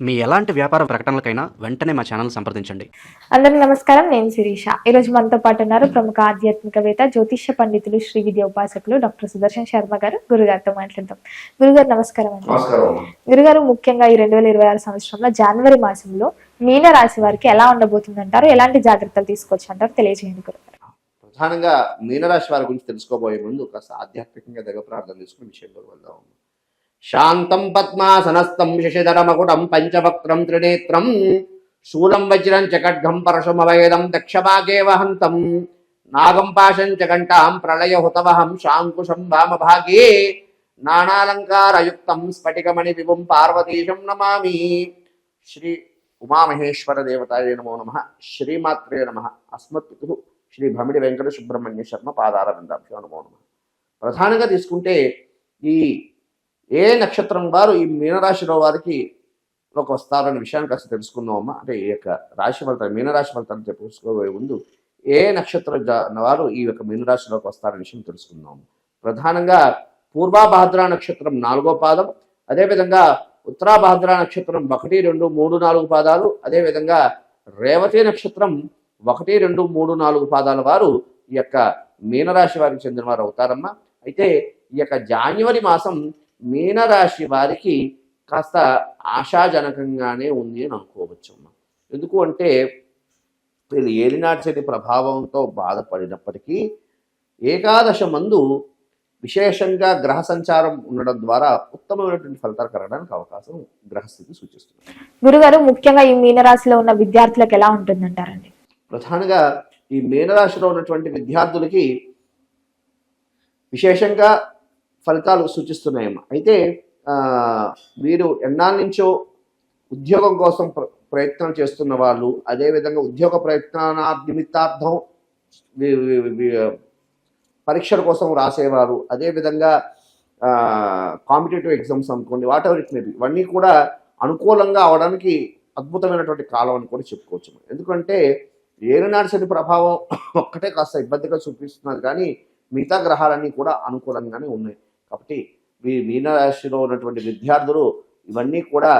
మీ ఎలాంటి వ్యాపార ప్రకటనలకైనా వెంటనే మా ఛానల్ సంప్రదించండి. అందరికి నమస్కారం నేను శిరీష. ఈరోజు మనతో పాటు ఉన్నారు ప్రముఖ ఆధ్యాత్మికవేత్త జ్యోతిష్య పండితులు శ్రీ విద్య ఉపాసకులు డాక్టర్ సుదర్శన్ శర్మ గారు. గురుగారితో మాట్లాడదాం. గురుగారు నమస్కారం అండి. నమస్కారం. గురుగారు ముఖ్యంగా ఈ రెండు వేల ఇరవై ఆరు సంవత్సరంలో జనవరి మాసంలో మీన రాశి వారికి ఎలా ఉండబోతుంది అంటారు ఎలాంటి జాగ్రత్తలు తీసుకోవచ్చు అంటారు తెలియజేయండి గురుగారు. ప్రధానంగా మీనరాశి వారి గురించి తెలుసుకోబోయే ముందు కాస్త ఆధ్యాత్మికంగా దగ్గర ప్రార్థన తీసుకుని విషయంలోకి వెళ్దాం. శాంతం పద్మాసనస్థం శశిధరమకుటం పంచవక్త్రం త్రినేత్రం. శూలం వజ్రం చ ఖడ్గం పరశుమవేదం దక్షభాగే వహంతం నాగం పాశం చ ఘంటాం ప్రళయ హుతవహం శాంకుశం వామభాగే. నానాలంకారయుక్తం స్ఫటికమణి విభుం పార్వతీశం నమామి. శ్రీ ఉమామహేశ్వర దేవతాయ నమో నమ. శ్రీమాత్రే నమ. అస్మత్పితు శ్రీ భమిడి వెంకట సుబ్రహ్మణ్య శర్మ పాదార విందాభ్యో నమో నమ. ప్రధానంగా తీసుకుంటే ఈ ఏ నక్షత్రం వారు ఈ మీనరాశిలో వారికి లోకి వస్తారనే విషయాన్ని కాస్త తెలుసుకుందామమ్మా. అంటే ఈ యొక్క రాశి ఫలితాలు మీనరాశి ఫలితాలు తెలుసుకోబోయే ముందు ఏ నక్షత్రం వారు ఈ యొక్క మీనరాశిలోకి వస్తారనే విషయం తెలుసుకుందాం ప్రధానంగా పూర్వాభాద్ర నక్షత్రం నాలుగో పాదం అదేవిధంగా ఉత్తరాభాద్ర నక్షత్రం ఒకటి రెండు మూడు నాలుగు పాదాలు అదేవిధంగా రేవతి నక్షత్రం ఒకటి రెండు మూడు నాలుగు పాదాల వారు ఈ యొక్క మీనరాశి వారికి చెందిన వారు అవుతారమ్మా. అయితే ఈ యొక్క జాన్యువరి మాసం మీనరాశి వారికి కాస్త ఆశాజనకంగానే ఉంది అని అనుకోవచ్చు అమ్మా. ఎందుకు అంటే వీళ్ళు ఏలినాటి శని ప్రభావంతో బాధపడినప్పటికీ ఏకాదశ మందు విశేషంగా గ్రహ సంచారం ఉండడం ద్వారా ఉత్తమమైనటువంటి ఫలితాలు కలగడానికి అవకాశం గ్రహస్థితి సూచిస్తుంది. గురుగారు ముఖ్యంగా ఈ మీన రాశిలో ఉన్న విద్యార్థులకు ఎలా ఉంటుందంటారండి? ప్రధానంగా ఈ మీనరాశిలో ఉన్నటువంటి విద్యార్థులకి విశేషంగా ఫలితాలు సూచిస్తున్నాయమ్మా. అయితే వీరు ఎన్నాళ్ళ నుంచో ఉద్యోగం కోసం ప్ర- ప్రయత్నం చేస్తున్న వాళ్ళు అదేవిధంగా ఉద్యోగ ప్రయత్నాల నిమిత్తార్థం పరీక్షల కోసం రాసేవారు అదేవిధంగా కాంపిటేటివ్ ఎగ్జామ్స్ అనుకోండి whatever it may be ఇవన్నీ కూడా అనుకూలంగా అవడానికి అద్భుతమైనటువంటి కాలం అని కూడా చెప్పుకోవచ్చు. ఎందుకంటే ఏరునాడు శని ప్రభావం ఒక్కటే కాస్త ఇబ్బందిగా చూపిస్తున్నారు కానీ మిగతా గ్రహాలన్నీ కూడా అనుకూలంగానే ఉన్నాయి. కాబట్టి మీ మీనరాశిలో ఉన్నటువంటి విద్యార్థులు ఇవన్నీ కూడా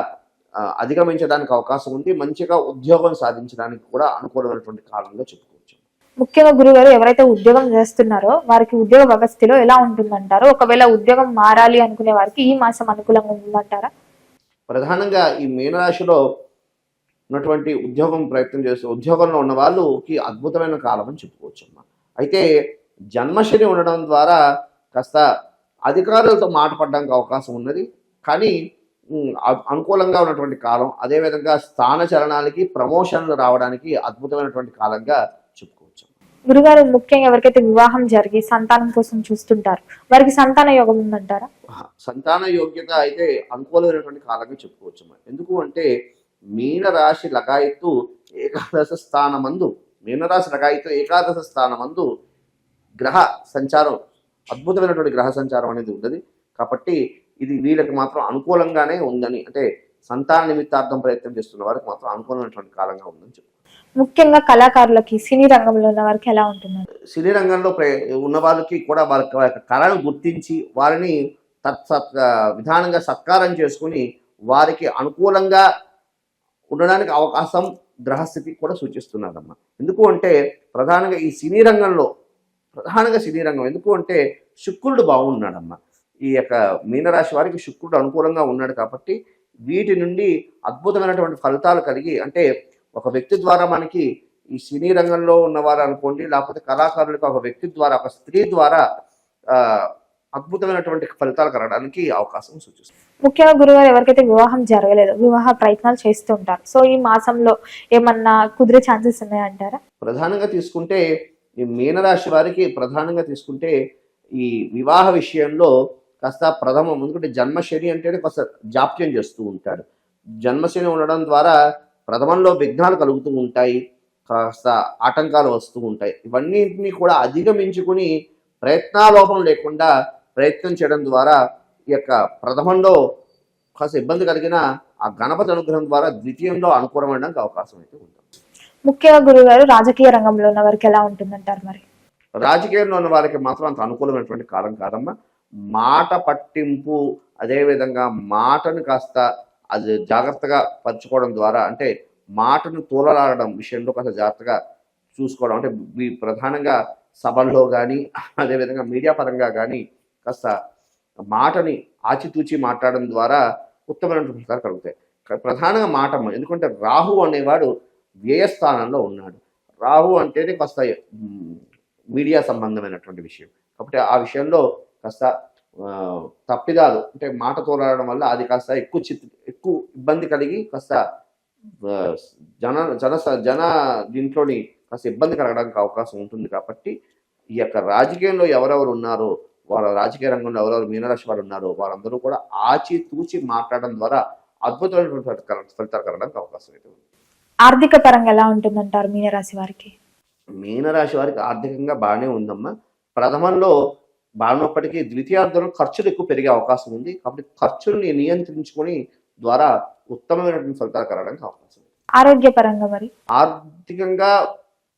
అధిగమించడానికి అవకాశం ఉంది. మంచిగా ఉద్యోగం సాధించడానికి కూడా అనుకూలమైనటువంటి కాలంగా చెప్పుకోవచ్చు. ముఖ్యంగా గురుగారు ఎవరైతే ఉద్యోగం చేస్తున్నారో వారికి ఉద్యోగ వ్యవస్థలో ఎలా ఉంటుందంటారు? ఒకవేళ ఉద్యోగం మారాలి అనుకునే వారికి ఈ మాసం అనుకూలంగా ఉందంటారా? ప్రధానంగా ఈ మీనరాశిలో ఉన్నటువంటి ఉద్యోగం ప్రయత్నం చేస్తూ ఉద్యోగంలో ఉన్న వాళ్ళకి అద్భుతమైన కాలం అని చెప్పుకోవచ్చు అమ్మా అయితే జన్మశని ఉండడం ద్వారా కాస్త అధికారులతో మాట పడడానికి అవకాశం ఉన్నది. కానీ అనుకూలంగా ఉన్నటువంటి కాలం అదేవిధంగా స్థాన చలనాలకి ప్రమోషన్లు రావడానికి అద్భుతమైనటువంటి కాలంగా చెప్పుకోవచ్చు. గురుగారు ముఖ్యంగా ఎవరికైతే వివాహం జరిగి సంతానం కోసం చూస్తుంటారు వారికి సంతాన యోగం ఉందంటారా? సంతాన యోగ్యత అయితే అనుకూలమైనటువంటి కాలంగా చెప్పుకోవచ్చు. ఎందుకు అంటే మీనరాశి లగాయత్తు ఏకాదశ స్థానమందు మీనరాశి లగాయత్తు ఏకాదశ స్థానమందు గ్రహ సంచారం అద్భుతమైనటువంటి గ్రహ సంచారం అనేది ఉన్నది. కాబట్టి ఇది వీళ్ళకి మాత్రం అనుకూలంగానే ఉందని అంటే సంతాన నిమిత్తార్థం ప్రయత్నం చేస్తున్న వారికి మాత్రం అనుకూలమైనటువంటి కాలంగా ఉందని చెప్పు ముఖ్యంగా కళాకారులకి సినీ రంగంలో ఉన్న వారికి ఎలా ఉంటుందండి సినీ రంగంలో ఉన్న వాళ్ళకి కూడా వారి యొక్క కళను గుర్తించి వారిని తత్ విధానంగా సత్కారం చేసుకుని వారికి అనుకూలంగా ఉండడానికి అవకాశం గ్రహస్థితి కూడా సూచిస్తున్నారమ్మా. ఎందుకు అంటే ప్రధానంగా ఈ సినీ రంగంలో ప్రధానంగా సినీ రంగం. ఎందుకు అంటే శుక్రుడు బాగున్నాడమ్మా. ఈ యొక్క మీనరాశి వారికి శుక్రుడు అనుకూలంగా ఉన్నాడు కాబట్టి వీటి నుండి అద్భుతమైనటువంటి ఫలితాలు కలిగి అంటే ఒక వ్యక్తి ద్వారా మనకి ఈ సినీ రంగంలో ఉన్నవారు అనుకోండి లేకపోతే కళాకారులకు ఒక వ్యక్తి ద్వారా ఒక స్త్రీ ద్వారా అద్భుతమైనటువంటి ఫలితాలు కలగడానికి అవకాశం సూచిస్తుంది. ముఖ్యంగా గురుగారు ఎవరికైతే వివాహం జరగలేదు వివాహ ప్రయత్నాలు చేస్తూ ఉంటారు. సో ఈ మాసంలో ఏమన్నా కుదిరే ఛాన్సెస్ ఉన్నాయంటారా? ప్రధానంగా తీసుకుంటే ఈ మీనరాశి వారికి ప్రధానంగా తీసుకుంటే ఈ వివాహ విషయంలో కాస్త ప్రథమం ఎందుకంటే జన్మశని అంటేనే కాస్త జాప్యం చేస్తూ ఉంటాడు. జన్మశని ఉండడం ద్వారా ప్రథమంలో విఘ్నాలు కలుగుతూ ఉంటాయి. కాస్త ఆటంకాలు వస్తూ ఉంటాయి. ఇవన్నింటినీ కూడా అధిగమించుకుని ప్రయత్నాలోపం లేకుండా ప్రయత్నం చేయడం ద్వారా ఈ యొక్క ప్రథమంలో కాస్త ఇబ్బంది కలిగిన ఆ గణపతి అనుగ్రహం ద్వారా ద్వితీయంలో అనుకూలమవడానికి అవకాశం అయితే ఉంది. ముఖ్యంగా గురుగారు రాజకీయ రంగంలో ఉన్న వారికి ఎలా ఉంటుందంటారు మరి? రాజకీయంలో ఉన్న వారికి మాత్రం అంత అనుకూలమైనటువంటి కాలం కాదమ్మా. మాట పట్టింపు అదేవిధంగా మాటను కాస్త అది జాగ్రత్తగా పరుచుకోవడం ద్వారా అంటే మాటను తూలలాడడం విషయంలో కాస్త జాగ్రత్తగా చూసుకోవడం అంటే మీ ప్రధానంగా సభల్లో కానీ అదేవిధంగా మీడియా పరంగా కానీ కాస్త మాటని ఆచితూచి మాట్లాడడం ద్వారా ఉత్తమమైనటువంటి ఫలితాలు కలుగుతాయి. ప్రధానంగా మాట ఎందుకంటే రాహు అనేవాడు వ్యయస్థానంలో ఉన్నాడు. రాహు అంటేనే కాస్త మీడియా సంబంధమైనటువంటి విషయం. కాబట్టి ఆ విషయంలో కాస్త తప్పిదాలు అంటే మాట తోలడం వల్ల అది కాస్త ఎక్కువ చిత్ ఎక్కువ ఇబ్బంది కలిగి కాస్త జన జన జన దీంట్లోని కాస్త ఇబ్బంది కలగడానికి అవకాశం ఉంటుంది కాబట్టి ఈ యొక్క రాజకీయంలో ఎవరెవరు ఉన్నారో వాళ్ళ రాజకీయ రంగంలో ఎవరెవరు మీనరాశి వారు ఉన్నారో వారందరూ కూడా ఆచి తూచి మాట్లాడడం ద్వారా అద్భుతమైనటువంటి ఫలితాలు కలగడానికి అవకాశం అయితే ఉంది. ఆర్థిక పరంగా ఎలా ఉంటుందంటారు మీనరాశి వారికి? మీనరాశి వారికి ఆర్థికంగా బాగానే ఉందమ్మా. ప్రథమంలో బాగున్నప్పటికీ ద్వితీయార్థంలో ఖర్చులు ఎక్కువ పెరిగే అవకాశం ఉంది. కాబట్టి ఖర్చుల్ని నియంత్రించుకొని ద్వారా ఉత్తమమైనటువంటి ఫలితాలు కలగడానికి అవకాశం ఉంది. ఆరోగ్య పరంగా మరి? ఆర్థికంగా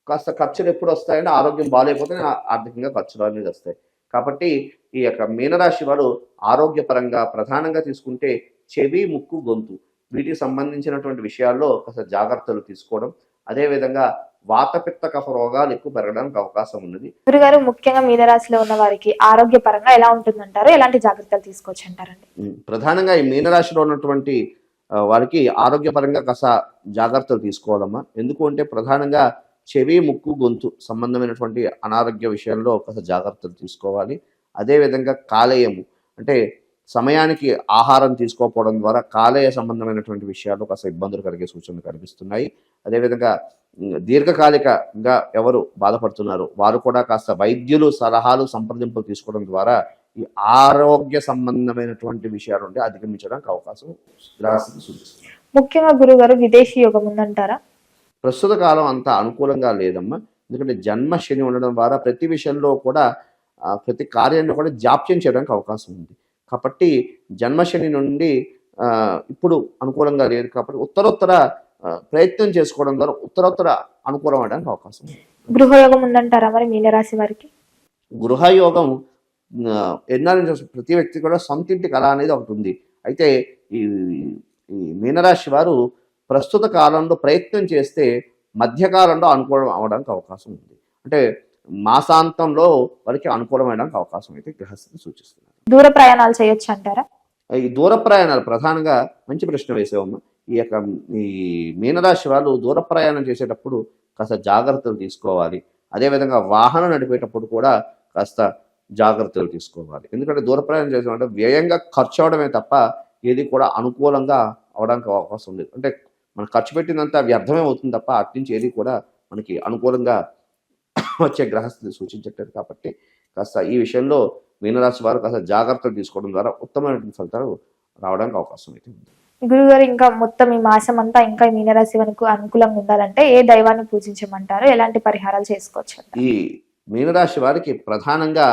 కాస్త ఖర్చులు ఎప్పుడు వస్తాయంటే ఆరోగ్యం బాగాలేకపోతే ఆర్థికంగా ఖర్చులు అనేది వస్తాయి. కాబట్టి ఈ యొక్క మీనరాశి వారు ఆరోగ్యపరంగా ప్రధానంగా తీసుకుంటే చెవి ముక్కు గొంతు. వీటికి సంబంధించినటువంటి విషయాల్లో కాస్త జాగ్రత్తలు తీసుకోవడం అదేవిధంగా వాతపిత్త కఫ రోగాలు ఎక్కువ పెరగడానికి అవకాశం ఉన్నది. గురుగారు ముఖ్యంగా మీనరాశిలో ఉన్న వారికి ఆరోగ్య పరంగా ఎలా ఉంటుందంటారు? ఎలాంటి జాగ్రత్తలు తీసుకోవచ్చు అంటారండి ప్రధానంగా ఈ మీనరాశిలో ఉన్నటువంటి వారికి ఆరోగ్యపరంగా కాస్త జాగ్రత్తలు తీసుకోవాలమ్మా. ఎందుకు అంటే ప్రధానంగా చెవి ముక్కు గొంతు సంబంధమైనటువంటి అనారోగ్య విషయంలో కాస్త జాగ్రత్తలు తీసుకోవాలి. అదేవిధంగా కాలేయము అంటే సమయానికి ఆహారం తీసుకోకపోవడం ద్వారా కాలేయ సంబంధమైనటువంటి విషయాల్లో కాస్త ఇబ్బందులు కలిగే సూచనలు కనిపిస్తున్నాయి. అదేవిధంగా దీర్ఘకాలికంగా ఎవరు బాధపడుతున్నారు? వారు కూడా కాస్త వైద్యులు సలహాలు సంప్రదింపులు తీసుకోవడం ద్వారా ఈ ఆరోగ్య సంబంధమైనటువంటి విషయాల నుండి అధిగమించడానికి అవకాశం సూచిస్తుంది ముఖ్యంగా గురుగారు విదేశీ యోగం ఉందంటారా? ప్రస్తుత కాలం అంత అనుకూలంగా లేదమ్మా. ఎందుకంటే జన్మ శని ఉండడం ద్వారా ప్రతి విషయంలో కూడా ప్రతి కార్యాన్ని కూడా జాప్యం చేయడానికి అవకాశం ఉంది. కాబట్టి జన్మ శని నుండి ఇప్పుడు అనుకూలంగా లేదు కాబట్టి ఉత్తరోత్తర ప్రయత్నం చేసుకోవడం ద్వారా ఉత్తరోత్తర అనుకూలం అవడానికి అవకాశం ఉంది. గృహయోగం ఉందంటారా మరి మీనరాశి వారికి? గృహయోగం నుంచి వస్తుంది? ప్రతి వ్యక్తి కూడా సొంత ఇంటి కళ అనేది ఒకటి ఉంది. అయితే ఈ ఈ మీనరాశి వారు ప్రస్తుత కాలంలో ప్రయత్నం చేస్తే మధ్యకాలంలో అనుకూలం అవడానికి అవకాశం ఉంది. అంటే మాసాంతంలో వారికి అనుకూలమవడానికి అవకాశం అయితే గ్రహస్థితి సూచిస్తున్నారు. దూర ప్రయాణాలు చేయొచ్చు అంటారా? ఈ దూర ప్రయాణాలు ప్రధానంగా మంచి ప్రశ్న వేసేవమ్మ ఈ యొక్క ఈ మీనరాశి వాళ్ళు దూర ప్రయాణం చేసేటప్పుడు కాస్త జాగ్రత్తలు తీసుకోవాలి. అదేవిధంగా వాహనం నడిపేటప్పుడు కూడా కాస్త జాగ్రత్తలు తీసుకోవాలి. ఎందుకంటే దూర ప్రయాణం చేసామంటే వ్యయంగా ఖర్చు అవడమే తప్ప ఏది కూడా అనుకూలంగా అవడానికి అవకాశం లేదు. అంటే మనం ఖర్చు పెట్టినంత వ్యర్థమే అవుతుంది తప్ప అటు నుంచి ఏది కూడా మనకి అనుకూలంగా వచ్చే గ్రహస్థితి సూచించట్లేదు కాబట్టి కాస్త ఈ విషయంలో మీనరాశి వారు కాస్త జాగ్రత్తలు తీసుకోవడం ద్వారా ఉత్తమమైనటువంటి ఫలితాలు రావడానికి అవకాశం అయితే ఉంది. గురుగారు ఇంకా మొత్తం ఈ మాసం అంతా ఇంకా మీనరాశి వరకు అనుకూలంగా ఉండాలంటే ఏ దైవాన్ని పూజించమంటారు? ఎలాంటి పరిహారాలు చేసుకోవచ్చు? ఈ మీనరాశి వారికి ప్రధానంగా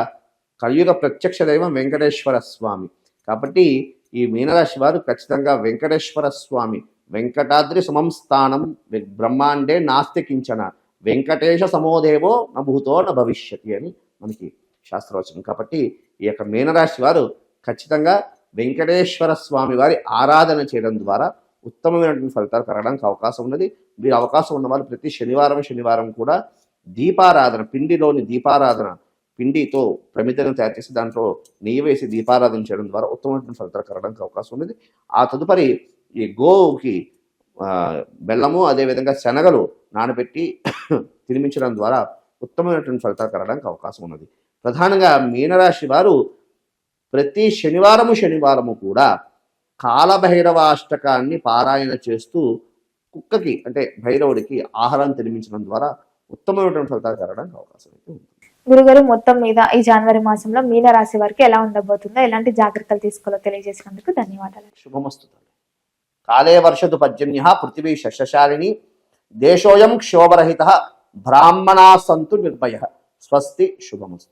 కలియుగ ప్రత్యక్ష దైవం వెంకటేశ్వర స్వామి. కాబట్టి ఈ మీనరాశి వారు ఖచ్చితంగా వెంకటేశ్వర స్వామి. వెంకటాద్రి సమం స్థానం బ్రహ్మాండే నాస్తి కించన వెంకటేశ సమోదేవో నభూతో న భవిష్యతి అని మనకి శాస్త్రవచనం. కాబట్టి ఈ యొక్క మీనరాశి వారు ఖచ్చితంగా వెంకటేశ్వర స్వామి వారి ఆరాధన చేయడం ద్వారా ఉత్తమమైనటువంటి ఫలితాలు కలగడానికి అవకాశం ఉన్నది. మీరు అవకాశం ఉన్నవారు ప్రతి శనివారం శనివారం కూడా దీపారాధన పిండిలోని దీపారాధన పిండితో ప్రమిదను తయారు చేసి దాంట్లో నెయ్యి వేసి దీపారాధన చేయడం ద్వారా ఉత్తమమైనటువంటి ఫలితాలు కలగడానికి అవకాశం ఉన్నది. ఆ తదుపరి ఈ గోవుకి బెల్లము అదేవిధంగా శనగలు నానబెట్టి తినిపించడం ద్వారా ఉత్తమమైనటువంటి ఫలితాలు కలగడానికి అవకాశం ఉన్నది. ప్రధానంగా మీనరాశి వారు ప్రతి శనివారము శనివారము కూడా కాలభైరవాష్టకాన్ని పారాయణ చేస్తూ కుక్కకి అంటే భైరవుడికి ఆహారం తినిపించడం ద్వారా ఉత్తమమైనటువంటి ఫలితాలు కలగడానికి అవకాశం అయితే ఉంది గురుగారు మొత్తం మీద ఈ జనవరి మాసంలో మీనరాశి వారికి ఎలా ఉండబోతుందో ఎలాంటి జాగ్రత్తలు తీసుకోవాలో తెలియజేసినందుకు ధన్యవాదాలు. శుభమస్తు కాలే వర్షతు పర్జన్య పృథివీ శస్యశాలిని దేశోయం క్షోభరహిత బ్రాహ్మణా సంతు నిర్భయ. స్వస్తి శుభమస్తు.